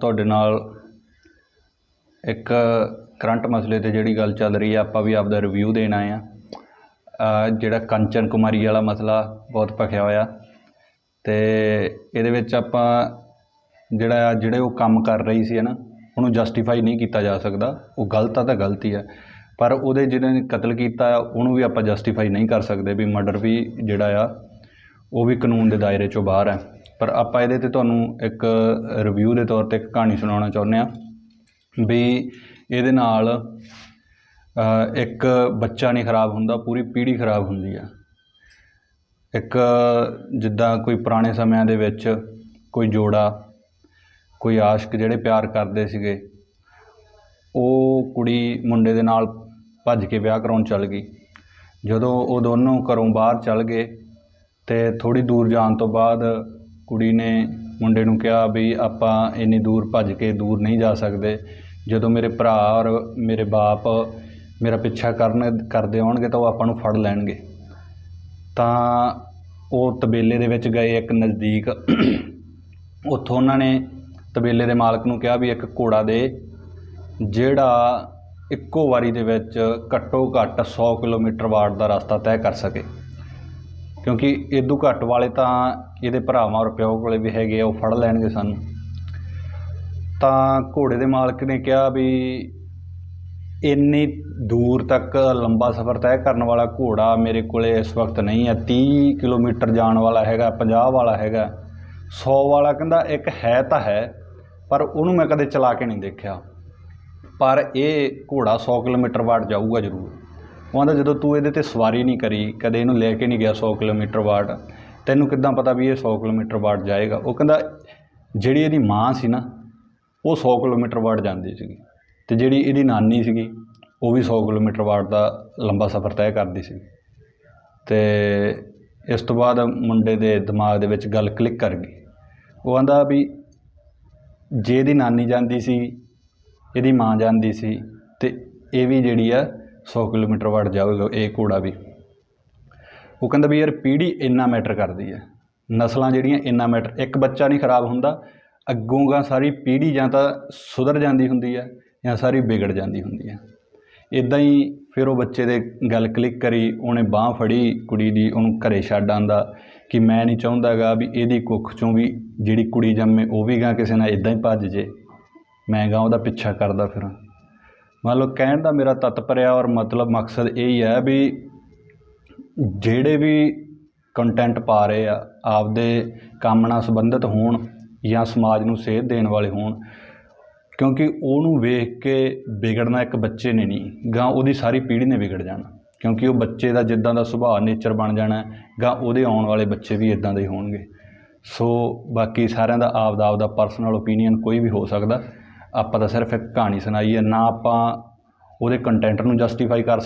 ਤੁਹਾਡੇ ਨਾਲ ਇੱਕ ਕਰੰਟ ਮਸਲੇ ਤੇ ਜਿਹੜੀ ਗੱਲ ਚੱਲ ਰਹੀ ਆ, ਆਪਾਂ ਵੀ ਆਪਦਾ ਰਿਵਿਊ ਦੇਣ ਆਏ ਆ। ਜਿਹੜਾ ਕੰਚਨ ਕੁਮਾਰੀ ਵਾਲਾ ਮਸਲਾ ਬਹੁਤ ਭਖਿਆ ਹੋਇਆ। ਤੇ ਇਹਦੇ ਵਿੱਚ ਆਪਾਂ ਜਿਹੜਾ ਆ, ਜਿਹੜੇ ਉਹ ਕੰਮ ਕਰ ਰਹੀ ਸੀ ਨਾ ਉਹਨੂੰ ਜਸਟੀਫਾਈ ਨਹੀਂ ਕੀਤਾ ਜਾ ਸਕਦਾ। ਉਹ ਗਲਤ ਆ ਤਾਂ ਗਲਤੀ ਆ, ਪਰ ਉਹਦੇ ਜਿਹਨੇ ਕਤਲ ਕੀਤਾ, ਉਹਨੂੰ ਵੀ ਆਪਾਂ ਜਸਟੀਫਾਈ ਨਹੀਂ ਕਰ ਸਕਦੇ ਵੀ ਮਰਡਰ ਵੀ ਜਿਹੜਾ ਆ, ਉਹ ਵੀ ਕਾਨੂੰਨ ਦੇ ਦਾਇਰੇ ਚੋਂ ਬਾਹਰ ਹੈ ਪਰ ਆਪਾਂ ਇਹਦੇ ਤੇ ਤੁਹਾਨੂੰ ਇੱਕ ਰਿਵਿਊ ਦੇ ਤੌਰ ਤੇ ਇੱਕ ਕਹਾਣੀ ਸੁਣਾਉਣਾ ਚਾਹੁੰਦੇ ਆ ਵੀ ਇਹਦੇ ਨਾਲ ਇੱਕ ਬੱਚਾ ਨਹੀਂ ਖਰਾਬ ਹੁੰਦਾ, ਪੂਰੀ ਪੀੜ੍ਹੀ ਖਰਾਬ ਹੁੰਦੀ ਆ। ਇੱਕ ਜਿੱਦਾਂ ਕੋਈ ਪੁਰਾਣੇ ਸਮਿਆਂ ਦੇ ਵਿੱਚ ਕੋਈ ਜੋੜਾ, ਕੋਈ ਆਸ਼ਕ ਜਿਹੜੇ ਪਿਆਰ ਕਰਦੇ ਸੀਗੇ, ਉਹ ਕੁੜੀ ਮੁੰਡੇ ਦੇ ਨਾਲ ਭੱਜ ਕੇ ਵਿਆਹ ਕਰਾਉਣ ਚੱਲ ਗਈ। ਜਦੋਂ ਉਹ ਦੋਨੋਂ ਘਰੋਂ ਬਾਹਰ ਚੱਲ ਗਏ ਤੇ ਥੋੜੀ ਦੂਰ ਜਾਣ ਤੋਂ ਬਾਅਦ ਕੁੜੀ ਨੇ ਮੁੰਡੇ ਨੂੰ ਕਿਹਾ ਵੀ ਆਪਾਂ ਇੰਨੀ ਦੂਰ ਭੱਜ ਕੇ ਦੂਰ ਨਹੀਂ ਜਾ ਸਕਦੇ। ਜਦੋਂ ਮੇਰੇ ਭਰਾ ਔਰ ਮੇਰੇ ਬਾਪ ਮੇਰਾ ਪਿੱਛਾ ਕਰਨ ਕਰਦੇ ਆਉਣਗੇ ਤਾਂ ਉਹ ਆਪਾਂ ਨੂੰ ਫੜ ਲੈਣਗੇ। ਤਾਂ ਉਹ ਤਬੇਲੇ ਦੇ ਵਿੱਚ ਗਏ ਇੱਕ ਨਜ਼ਦੀਕ। ਉੱਥੋਂ ਉਹਨਾਂ ਨੇ ਤਬੇਲੇ ਦੇ ਮਾਲਕ ਨੂੰ ਕਿਹਾ ਵੀ ਇੱਕ ਘੋੜਾ ਦੇ, ਜਿਹੜਾ ਇੱਕੋ ਵਾਰੀ ਦੇ ਵਿੱਚ ਘੱਟੋ ਘੱਟ ਸੌ ਕਿਲੋਮੀਟਰ ਵਾਟ ਦਾ ਰਸਤਾ ਤੈਅ ਕਰ ਸਕੇ। ਕਿਉਂਕਿ ਇਦੋਂ ਘੱਟ ਵਾਲੇ ਤਾਂ ਇਹਦੇ ਭਰਾਵਾਂ ਔਰ ਪਿਓ ਕੋਲੇ ਵੀ ਹੈਗੇ ਆ, ਉਹ ਫੜ ਲੈਣਗੇ ਸਾਨੂੰ। ਤਾਂ ਘੋੜੇ ਦੇ ਮਾਲਕ ਨੇ ਕਿਹਾ ਵੀ ਇੰਨੀ ਦੂਰ ਤੱਕ ਲੰਬਾ ਸਫ਼ਰ ਤੈਅ ਕਰਨ ਵਾਲਾ ਘੋੜਾ ਮੇਰੇ ਕੋਲੇ ਇਸ ਵਕਤ ਨਹੀਂ ਹੈ। 30 ਕਿਲੋਮੀਟਰ ਜਾਣ ਵਾਲਾ ਹੈਗਾ 50 ਵਾਲਾ ਹੈਗਾ 100 ਵਾਲਾ ਕਹਿੰਦਾ ਇੱਕ ਹੈ ਤਾਂ ਹੈ, ਪਰ ਉਹਨੂੰ ਮੈਂ ਕਦੇ ਚਲਾ ਕੇ ਨਹੀਂ ਦੇਖਿਆ। ਪਰ ਇਹ ਘੋੜਾ 100 ਕਿਲੋਮੀਟਰ ਵਾਟ ਜਾਊਗਾ ਜ਼ਰੂਰ। ਉਹ ਕਹਿੰਦਾ ਜਦੋਂ ਤੂੰ ਇਹਦੇ ਤੇ ਸਵਾਰੀ ਨਹੀਂ ਕਰੀ, ਕਦੇ ਇਹਨੂੰ ਲੈ ਕੇ ਨਹੀਂ ਗਿਆ 100 ਕਿਲੋਮੀਟਰ ਵਾਟ, ਤੈਨੂੰ ਕਿੱਦਾਂ ਪਤਾ ਵੀ ਇਹ 100 ਕਿਲੋਮੀਟਰ ਵਾਟ ਜਾਏਗਾ? ਉਹ ਕਹਿੰਦਾ, ਜਿਹੜੀ ਇਹਦੀ ਮਾਂ ਸੀ ਨਾ, ਉਹ 100 ਕਿਲੋਮੀਟਰ ਵਾਟ ਜਾਂਦੀ ਸੀਗੀ ਤੇ ਜਿਹੜੀ ਇਹਦੀ ਨਾਨੀ ਸੀਗੀ, ਉਹ ਵੀ 100 ਕਿਲੋਮੀਟਰ ਵਾਟ ਦਾ ਲੰਬਾ ਸਫ਼ਰ ਤੈਅ ਕਰਦੀ ਸੀ ਤੇ ਇਸ ਤੋਂ ਬਾਅਦ ਮੁੰਡੇ ਦੇ ਦਿਮਾਗ ਦੇ ਵਿੱਚ ਗੱਲ ਕਲਿੱਕ ਕਰ ਗਈ। ਉਹ ਆਂਦਾ ਵੀ ਜੇ ਇਹਦੀ ਨਾਨੀ ਜਾਂਦੀ ਸੀ, ਇਹਦੀ ਮਾਂ ਜਾਂਦੀ ਸੀ ਤੇ ਇਹ ਵੀ ਜਿਹੜੀ ਆ 100 ਕਿਲੋਮੀਟਰ ਵਾਟ ਜਾਊਗਾ ਇਹ ਘੋੜਾ ਵੀ। ਉਹ ਕਹਿੰਦਾ ਵੀ ਯਾਰ ਪੀੜ੍ਹੀ ਇੰਨਾ ਮੈਟਰ ਕਰਦੀ ਹੈ। ਨਸਲਾਂ ਜਿਹੜੀਆਂ ਇੰਨਾ ਮੈਟਰ, ਇੱਕ ਬੱਚਾ ਨਹੀਂ ਖਰਾਬ ਹੁੰਦਾ, ਅੱਗੋਂ ਗਾ ਸਾਰੀ ਪੀੜ੍ਹੀ ਜਾਂ ਤਾਂ ਸੁਧਰ ਜਾਂਦੀ ਹੁੰਦੀ ਹੈ ਜਾਂ ਸਾਰੀ ਵਿਗੜ ਜਾਂਦੀ ਹੁੰਦੀ ਹੈ। ਇਦਾਂ ਹੀ ਫਿਰ ਉਹ ਬੱਚੇ ਦੇ ਗੱਲ ਕਲਿੱਕ ਕਰੀ, ਉਹਨੇ ਬਾਹ ਫੜੀ ਕੁੜੀ ਦੀ, ਉਹਨੂੰ ਘਰੇ ਛੱਡ ਆਂਦਾ ਕਿ ਮੈਂ ਨਹੀਂ ਚਾਹੁੰਦਾਗਾ ਵੀ ਇਹਦੀ ਕੁੱਖ ਚੋਂ ਵੀ ਜਿਹੜੀ ਕੁੜੀ ਜੰਮੇ ਉਹ ਵੀ ਗਾਂ ਕਿਸੇ ਨਾਲ ਇਦਾਂ ਹੀ ਭੱਜ ਜੇ। ਮੈਂ ਗਾਂ ਉਹਦਾ ਪਿੱਛਾ ਕਰਦਾ ਫਿਰਾਂ। ਮੰਨ ਲਓ ਕਹਿਣ ਦਾ ਮੇਰਾ ਤਤਪਰਿਆ ਔਰ ਮਤਲਬ ਮਕਸਦ ਇਹ ਹੀ ਹੈ ਵੀ ਜਿਹੜੇ ਵੀ ਕੰਟੈਂਟ ਪਾ ਰਹੇ ਆ, ਆਪਦੇ ਕੰਮ ਨਾਲ ਸੰਬੰਧਿਤ ਹੋਣ ਜਾਂ ਸਮਾਜ ਨੂੰ ਸੇਧ ਦੇਣ ਵਾਲੇ ਹੋਣ, ਕਿਉਂਕਿ ਉਹਨੂੰ ਵੇਖ ਕੇ ਵਿਗੜਨਾ ਇੱਕ ਬੱਚੇ ਨੇ ਨਹੀਂ ਗਾਂ ਉਹਦੀ ਸਾਰੀ ਪੀੜ੍ਹੀ ਨੇ ਵਿਗੜ ਜਾਣਾ। ਕਿਉਂਕਿ ਉਹ ਬੱਚੇ ਦਾ ਜਿੱਦਾਂ ਦਾ ਸੁਭਾਅ ਨੇਚਰ ਬਣ ਜਾਣਾ ਗਾਂ ਉਹਦੇ ਆਉਣ ਵਾਲੇ ਬੱਚੇ ਵੀ ਇਦਾਂ ਦੇ ਹੀ ਹੋਣਗੇ। ਸੋ ਬਾਕੀ ਸਾਰਿਆਂ ਦਾ ਆਪਦਾ ਆਪਦਾ ਪਰਸਨਲ ਓਪੀਨੀਅਨ ਕੋਈ ਵੀ ਹੋ ਸਕਦਾ। ਆਪਾਂ ਤਾਂ ਸਿਰਫ ਇੱਕ ਕਹਾਣੀ ਸੁਣਾਈ ਹੈ ਨਾ ਆਪਾਂ ਉਹਦੇ ਕੰਟੈਂਟ ਨੂੰ ਜਸਟੀਫਾਈ ਕਰ